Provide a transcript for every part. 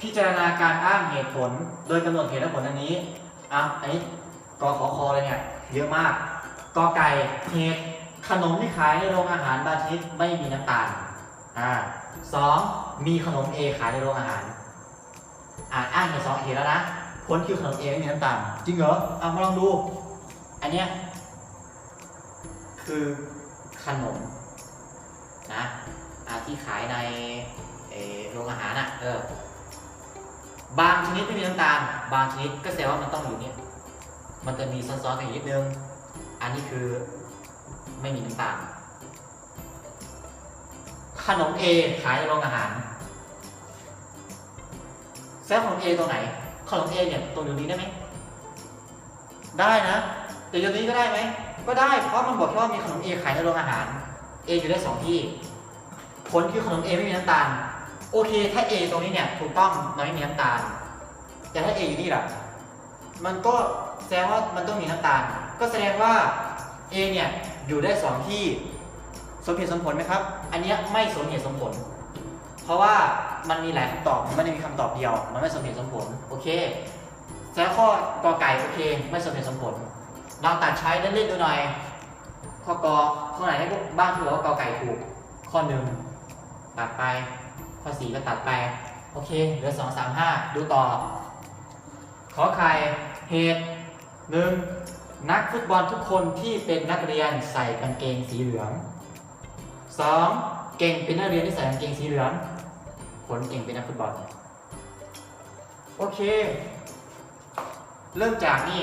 พิจารณาการอ้างเหตุผล โดยกำหนดเหตุและผลอันนี้อะอันนี้กขอคอเลยเนี่ยเยอะมากกอไก่เหตุขนมที่ขายในโรงอาหารบางชนิดไม่มีน้ำตาลอ่าสองมีขนมเอขายในโรงอาหารอ่าอ้างในสองเหตุแล้วนะผลคือขนมเอไม่มีน้ำตาลจริงเหรอเอามาลองดู อันเนี้ยคือขนมนะอ่าที่ขายใน โรงอาหารอะ เออ บางชนิดไม่มีน้ำตาล บางชนิดก็แสดงว่ามันต้องอยู่เนี่ย มันจะมีซ้อนๆกันอีกนิดนึง อันนี้คือไม่มีน้ำตาล ขนมเอขายในโรงอาหารแซลขนมเอตรงไหน ขนมเอเนี่ยตรงอยู่นี้ได้ไหม ได้นะแต่อยู่นี้ก็ได้ไหม ก็ได้ เพราะมันบอกแค่ว่ามีขนมเอขายในโรงอาหาร เออยู่ได้สองที่ ผลคือขนมเอไม่มีน้ำตาล โอเค ถ้าเอตรงนี้เนี่ยถูกต้องมันไม่มีน้ำตาล แต่ถ้าเออยู่นี่ล่ะ มันก็แสดงว่ามันต้องมีน้ำตาล ก็แสดงว่า A เนี่ยอยู่ได้สองที่สมเหตุสมผลไหมครับ อันเนี้ยไม่สมเหตุสมผล เพราะว่ามันมีหลายคำตอบมันไม่ได้มีคำตอบเดียว มันไม่สมเหตุสมผล โอเคแสดงข้อกอไก่โอเค ไม่สมเหตุสมผลลองตัดใช้เล่นๆดูหน่อย ข้อกอข้อไหนได้บ้างที่บอกว่ากอไก่ถูก ข้อหนึ่งตัดไป ข้อสี่ก็ตัดไป โอเค เหลือสองสามห้าดูต่อ ขอไข่เหตุหนึ่งนักฟุตบอลทุกคนที่เป็นนักเรียนใส่กางเกงสีเหลืองสองเก่งเป็นนักเรียนที่ใส่กางเกงสีเหลือง ผลเก่งเป็นนักฟุตบอล โอเค เริ่มจากนี่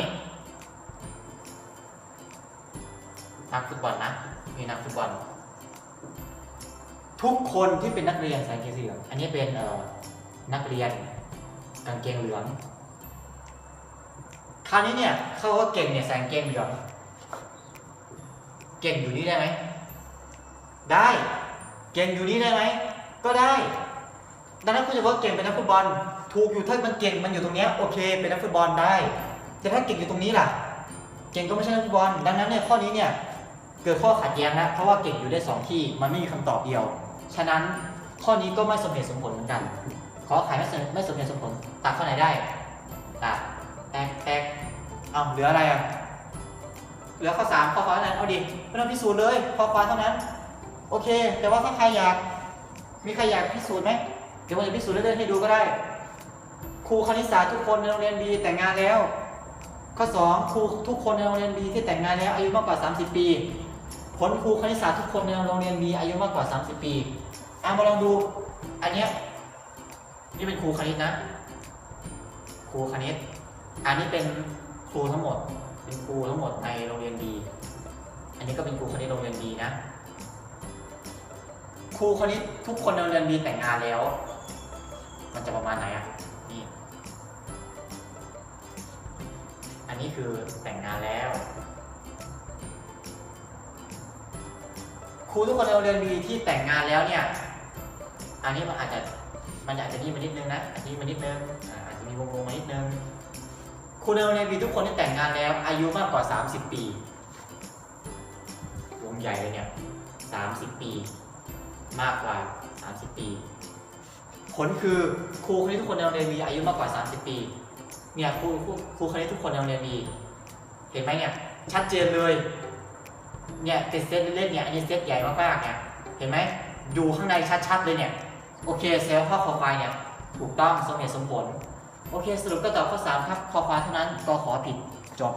นักฟุตบอลนะมีนักฟุตบอล ทุกคนที่เป็นนักเรียนใส่กางเกงสีเหลืองอันนี้เป็นเอ่อนักเรียนกางเกงเหลืองคราวนี้เนี่ยเขาว่าเก่งเนี่ยใส่กางเกงเหลืองเก่งอยู่นี่ได้ไหมได้เก่งอยู่นี่ได้ไหมก็ได้ดังนั้นคุณจะบอกว่าเก่งเป็นนักฟุตบอล ถูกอยู่ถ้ามันเก่งมันอยู่ตรงเนี้ยโอเค เป็นนักฟุตบอลได้แต่ถ้าเก่งอยู่ตรงนี้ล่ะ เก่งก็ไม่ใช่นักฟุตบอล ดังนั้นเนี่ยข้อนี้เนี่ยเกิดข้อขัดแย้งนะเพราะว่าเก่งอยู่ได้สองที่มันไม่มีคำตอบเดียว ฉะนั้นข้อนี้ก็ไม่สมเหตุสมผลเหมือนกัน ขอไขไม่สมไม่สมเหตุสมผลตัดข้อไหนได้ตัดแตกแตกเอาเหลืออะไรอะเหลือข้อสามข้อควาเท่านั้นเอาดิไม่ต้องพิสูจน์เลยข้อควาเท่านั้น โอเค แต่ว่าถ้าใครอยากมีใครอยากพิสูจน์ไหมเดี๋ยวผมจะพิสูจน์เล่นๆให้ดูก็ได้ ครูคณิตศาสตร์ทุกคนในโรงเรียนบีแต่งงานแล้ว ข้อสองครูทุกคนในโรงเรียนบีที่แต่งงานแล้วอายุมากกว่า 30 ปี ผลครูคณิตศาสตร์ทุกคนในโรงเรียนบีอายุมากกว่า 30 ปีเอามาลองดู อันเนี้ยนี่เป็นครูคณิตนะ ครูคณิต อันนี้เป็นครูทั้งหมด เป็นครูทั้งหมดในโรงเรียนบีอันนี้ก็เป็นครูคณิตโรงเรียนบีนะ ครูคนนี้ทุกคนในโรงเรียนบีแต่งงานแล้ว มันจะประมาณไหนอะ นี่ อันนี้คือแต่งงานแล้ว ครูทุกคนในโรงเรียนบีที่แต่งงานแล้วเนี่ย อันนี้มันอาจจะมันอาจจะนี่มานิดนึงนะอันนี้มานิดนึงอาจจะมีวงๆมานิดนึงครูในโรงเรียนบีทุกคนที่แต่งงานแล้ว อายุมากกว่า 30 ปี วงใหญ่เลยเนี่ย30 ปี มากกว่า 30 ปี ผลคือครูคนนี้ทุกคนในโรงเรียนมีอายุมากกว่า 30 ปีเนี่ยครูครูครูคนนี้ทุกคนในโรงเรียนมีเห็นไหมเนี่ยชัดเจนเลย เนี่ยเป็นเซตเล่นเนี่ยอันนี้เซตใหญ่มากๆเนี่ยเห็นไหมอยู่ข้างในชัดๆเลยเนี่ยโอเคเซลล์ข้อคอควายเนี่ยถูกต้องสมเหตุสมผล โอเค สรุปก็ตอบข้อ 3 ครับคอควายเท่านั้นก็ขอผิดจบ